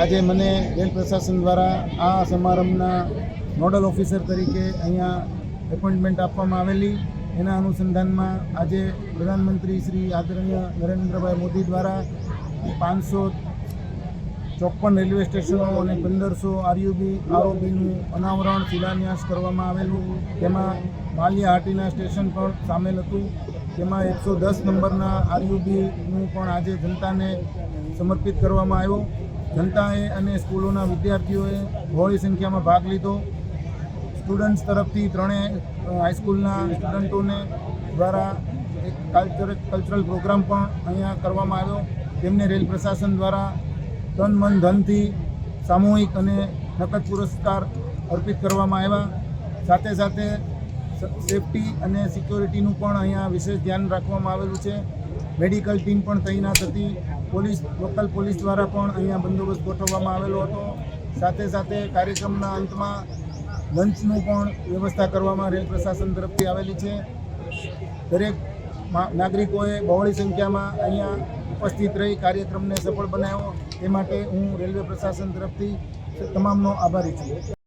આજે મને રેલ પ્રશાસન દ્વારા આ સમારંભના નોડલ ઓફિસર તરીકે અહીંયા એપોઇન્ટમેન્ટ આપવામાં આવેલી. એના અનુસંધાનમાં આજે પ્રધાનમંત્રી શ્રી આદરણીય નરેન્દ્રભાઈ મોદી દ્વારા પાંચસો ચોપન રેલવે સ્ટેશનો અને પંદરસો આરયુબી આરઓબીનું અનાવરણ શિલાન્યાસ કરવામાં આવેલું. તેમાં માલિયાહાટીના સ્ટેશન પણ સામેલ હતું. તેમાં એકસો દસ નંબરના આરયુબીનું પણ આજે જનતાને સમર્પિત કરવામાં આવ્યો. જનતાએ અને સ્કૂલોના વિદ્યાર્થીઓએ બહોળી સંખ્યામાં ભાગ લીધો. સ્ટુડન્ટ્સ તરફથી ત્રણેય હાઈસ્કૂલના સ્ટુડન્ટોને દ્વારા એક કલ્ચર કલ્ચરલ પ્રોગ્રામ પણ અહીંયા કરવામાં આવ્યો. તેમને રેલ પ્રશાસન દ્વારા તન મન, ધનથી સામૂહિક અને નકદ પુરસ્કાર અર્પિત કરવામાં આવ્યા. સાથે સાથે સેફટી અને સિક્યોરિટીનું પણ અહીંયા વિશેષ ધ્યાન રાખવામાં આવેલું છે. મેડિકલ ટીમ પણ તૈનાત હતી. પોલીસ, લોકલ પોલીસ દ્વારા પણ અહીંયા બંદોબસ્ત ગોઠવવામાં આવેલો હતો. સાથે સાથે કાર્યક્રમના અંતમાં લંચનું પણ વ્યવસ્થા કરવામાં રેલ પ્રશાસન તરફથી આવેલી છે. દરેક નાગરિકોએ બહોળી સંખ્યામાં અહીંયા ઉપસ્થિત રહી કાર્યક્રમને સફળ બનાવ્યો. તે માટે હું રેલવે પ્રશાસન તરફથી તમામનો આભારી છું.